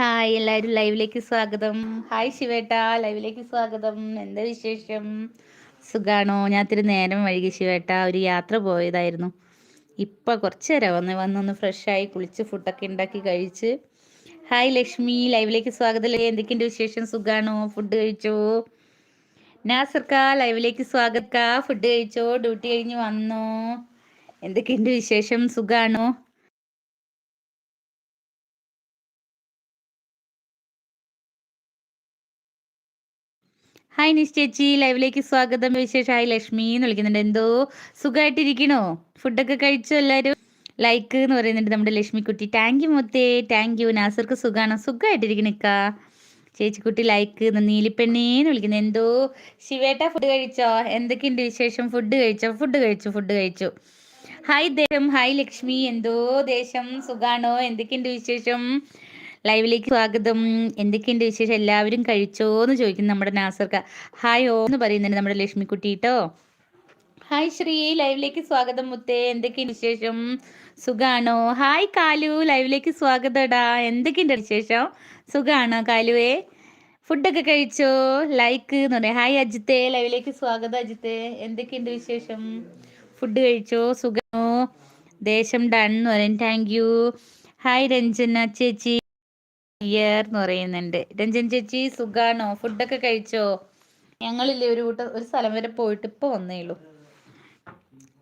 Hi എല്ലാവരും ലൈവിലേക്ക് സ്വാഗതം. ഹായ് ശിവേട്ട ലൈവിലേക്ക് സ്വാഗതം. എന്താ വിശേഷം? സുഖാണോ? ഞാൻ ഇത്തിരി നേരം വൈകി ശിവേട്ട ഒരു യാത്ര പോയതായിരുന്നു. ഇപ്പം കുറച്ച് നേരം വന്ന് വന്നൊന്ന് ഫ്രഷായി കുളിച്ച് ഫുഡൊക്കെ ഉണ്ടാക്കി കഴിച്ച്. ഹായ് ലക്ഷ്മി ലൈവിലേക്ക് സ്വാഗതം എന്തൊക്കെയുണ്ട് വിശേഷം? സുഖാണോ? ഫുഡ് കഴിച്ചോ? നാസർക്ക ലൈവിലേക്ക് സ്വാഗത. ഫുഡ് കഴിച്ചോ? ഡ്യൂട്ടി കഴിഞ്ഞ് വന്നോ? എന്തൊക്കെയുണ്ട് വിശേഷം? സുഖാണോ? ഹായ് നിശ്ചേച്ചി ലൈവിലേക്ക് സ്വാഗതം. വിശേഷം ഹായ് ലക്ഷ്മി എന്ന് വിളിക്കുന്നുണ്ട്. എന്തോ സുഖമായിട്ടിരിക്കണോ ഫുഡൊക്കെ കഴിച്ചോ എല്ലാവരും ലൈക്ക് എന്ന് പറയുന്നുണ്ട് നമ്മുടെ ലക്ഷ്മിക്കുട്ടി. താങ്ക് യു മുത്തേ. താങ്ക് യു നാസർക്ക് സുഖമാണ് സുഖമായിട്ടിരിക്കണിക്ക ചേച്ചിക്കുട്ടി ലൈക്ക് നീലിപ്പെണ്ണേന്ന് വിളിക്കുന്നത് എന്തോ ശിവേട്ട ഫുഡ് കഴിച്ചോ? എന്തൊക്കെയുണ്ട് വിശേഷം? ഫുഡ് കഴിച്ചോ? ഫുഡ് കഴിച്ചു ഫുഡ് കഴിച്ചു. ഹായ് ദേഹം ഹായ് ലക്ഷ്മി. എന്തോ ദേശം സുഖാണോ? എന്തൊക്കെയുണ്ട് വിശേഷം? ലൈവിലേക്ക് സ്വാഗതം. എന്തൊക്കെയുണ്ട് വിശേഷം? എല്ലാവരും കഴിച്ചോ എന്ന് ചോദിക്കുന്നു നമ്മുടെ നാസർക്ക. ഹായ് ഓ എന്ന് പറയുന്നുണ്ട് നമ്മുടെ ലക്ഷ്മിക്കുട്ടി കേട്ടോ ഹായ് ശ്രീ. ലൈവിലേക്ക് സ്വാഗതം മുത്തേ. എന്തൊക്കെയുണ്ട് വിശേഷം? സുഖാണോ? ഹായ് കാലു. ലൈവിലേക്ക് സ്വാഗതടാ. എന്തൊക്കെയുണ്ട് വിശേഷം? സുഖാണോ കാലുവേ? ഫുഡൊക്കെ കഴിച്ചോ? ലൈക്ക് എന്ന് പറയാം. ഹായ് അജിത്തെ. ലൈവിലേക്ക് സ്വാഗതം അജിത്തെ. എന്തൊക്കെയുണ്ട് വിശേഷം? ഫുഡ് കഴിച്ചോ? സുഖമോ ദേശം ഡൺ എന്ന് പറയാം. താങ്ക് യു ഹായ് രഞ്ജന ചേച്ചി. ഇയർ എന്ന് പറയുന്നുണ്ട്. രഞ്ജൻ ചേച്ചി സുഖാണോ? ഫുഡൊക്കെ കഴിച്ചോ? ഞങ്ങളില്ലേ ഒരു കൂട്ടം ഒരു സ്ഥലം വരെ പോയിട്ട് ഇപ്പൊ വന്നേയുള്ളൂ.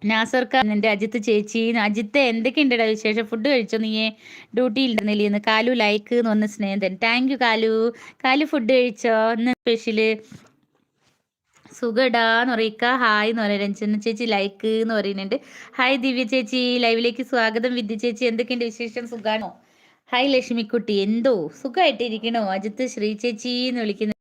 നാസർ എന്റെ അജിത്ത് ചേച്ചി അജിത്ത് എന്തൊക്കെയുണ്ടടാ വിശേഷം? ഫുഡ് കഴിച്ചോ നീ ഡ്യൂട്ടിയിൽ ഇരുന്നില്ലേ കാലു ലൈക്ക് എന്ന് പറഞ്ഞ സ്നേഹിതൻ താങ്ക് യു കാലു. കാലു ഫുഡ് കഴിച്ചോ? ഇന്ന് സ്പെഷ്യൽ സുഖടാന്ന് പറയിക്ക ഹായ് എന്ന് പറയാം രഞ്ജന ചേച്ചി ലൈക്ക് എന്ന് പറയുന്നുണ്ട്. ഹായ് ദിവ്യ ചേച്ചി. ലൈവിലേക്ക് സ്വാഗതം. വിദ്യ ചേച്ചി എന്തൊക്കെയുണ്ട് വിശേഷം? സുഖാണോ? ഹായ് ലക്ഷ്മിക്കുട്ടി. എന്തോ? സുഖമായിട്ടിരിക്കണോ അജിത്ത് ശ്രീ ചേച്ചി എന്ന് വിളിക്കുന്നു.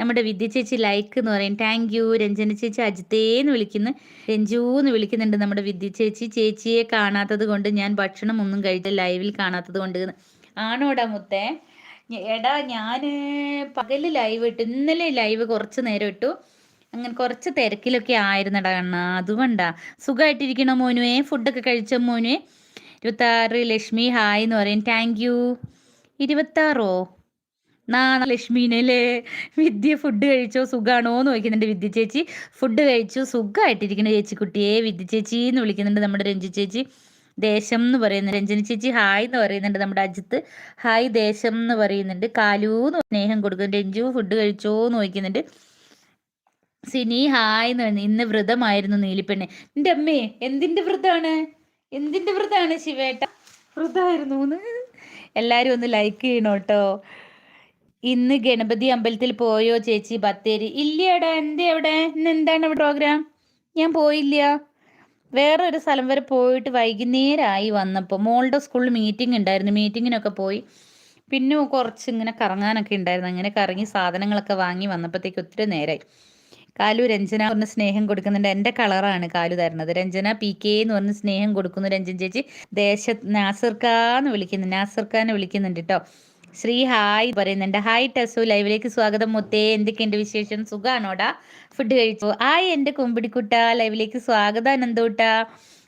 നമ്മുടെ വിദ്യ ചേച്ചി ലൈക്ക് എന്ന് പറയും. താങ്ക് യു രഞ്ജന ചേച്ചി അജിത്തേ എന്ന് വിളിക്കുന്നു. രഞ്ജു എന്ന് വിളിക്കുന്നുണ്ട് നമ്മുടെ വിദ്യ ചേച്ചി. ചേച്ചിയെ കാണാത്തത് കൊണ്ട് ഞാൻ ഭക്ഷണം ഒന്നും കഴിച്ച ലൈവിൽ കാണാത്തത് കൊണ്ട് ആണോടാ മുത്തേ? എടാ ഞാൻ പകൽ ലൈവ് ഇട്ടു. ഇന്നലെ ലൈവ് കുറച്ച് നേരം ഇട്ടു. അങ്ങനെ കുറച്ച് തിരക്കിലൊക്കെ ആയിരുന്നടാ കണ്ണ. അതുകൊണ്ടാ. സുഖമായിട്ടിരിക്കണോ മോനുവേ? ഫുഡൊക്കെ കഴിച്ച മോനുവേ? ഇരുപത്താറ് ലക്ഷ്മി ഹായ് എന്ന് പറയും. താങ്ക് യു ഇരുപത്താറോ? നാ ലക്ഷ്മീനല്ലേ? വിദ്യ ഫുഡ് കഴിച്ചോ? സുഖാണോ എന്ന് ചോദിക്കുന്നുണ്ട് വിദ്യ ചേച്ചി. ഫുഡ് കഴിച്ചു. സുഖമായിട്ടിരിക്കുന്നു ചേച്ചി കുട്ടിയെ വിദ്യ ചേച്ചി എന്ന് വിളിക്കുന്നുണ്ട് നമ്മുടെ രഞ്ജി ചേച്ചി. ദേശം എന്ന് പറയുന്നത് രഞ്ജന ചേച്ചി ഹായ് എന്ന് പറയുന്നുണ്ട് നമ്മുടെ അജിത്ത്. ഹായ് ദേശം എന്ന് പറയുന്നുണ്ട്. കാലു എന്ന് സ്നേഹം കൊടുക്കുന്നു. രഞ്ജു ഫുഡ് കഴിച്ചോ എന്ന് ചോദിക്കുന്നുണ്ട്. സിനി ഹായ് എന്ന് പറയുന്നത് ഇന്ന് വ്രതമായിരുന്നു നീലിപ്പെണ്ണെ. എന്റെ അമ്മേ എന്തിന്റെ വ്രതമാണ്? എന്തിന്റെ വ്രതമാണ് ശിവേട്ട? വ്രതമായിരുന്നു എല്ലാരും ഒന്ന് ലൈക്ക് ചെയ്യണോ കേട്ടോ. ഇന്ന് ഗണപതി അമ്പലത്തിൽ പോയോ ചേച്ചി ബത്തേരി? ഇല്ലടാ എന്തേ അവിടെ? ഇന്ന് എന്താണ് പ്രോഗ്രാം ഞാൻ പോയില്ല. വേറെ ഒരു സ്ഥലം വരെ പോയിട്ട് വൈകുന്നേരമായി വന്നപ്പോൾ മോളുടെ സ്കൂളിൽ മീറ്റിംഗ് ഉണ്ടായിരുന്നു. മീറ്റിങ്ങിനൊക്കെ പോയി. പിന്നെ കുറച്ച് ഇങ്ങനെ കറങ്ങാനൊക്കെ ഉണ്ടായിരുന്നു. അങ്ങനെ കറങ്ങി സാധനങ്ങളൊക്കെ വാങ്ങി വന്നപ്പോഴത്തേക്ക് ഒത്തിരി നേരമായി കാലു രഞ്ജന പറഞ്ഞ സ്നേഹം കൊടുക്കുന്നുണ്ട്. എന്റെ കളറാണ് കാലു തരുന്നത്. രഞ്ജന പി കെ എന്ന് പറഞ്ഞ് സ്നേഹം കൊടുക്കുന്നു രഞ്ജൻ ചേച്ചി. ദേശ നാസർക്കാന്ന് വിളിക്കുന്നു. നാസർക്കാന്ന് വിളിക്കുന്നുണ്ട് കേട്ടോ ശ്രീ ഹായ് പറയുന്നുണ്ട്. ഹായ് ടസു. ലൈവിലേക്ക് സ്വാഗതം മുത്തേ. എന്തൊക്കെയുണ്ട് വിശേഷം? സുഖാണോടാ? ഫുഡ് കഴിച്ചു? ഹായ് എന്റെ കുമ്പിടിക്കുട്ട. ലൈവിലേക്ക് സ്വാഗതം അനന്തൂട്ട.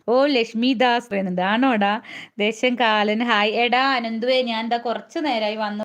ഓ ലക്ഷ്മി ദാസ് പറയുന്നുണ്ട്. ആണോടാ? ദേശം കാലൻ. ഹായ്. എടാ അനന്തുവേ ഞാൻ എന്താ കുറച്ചു നേരമായി വന്നു.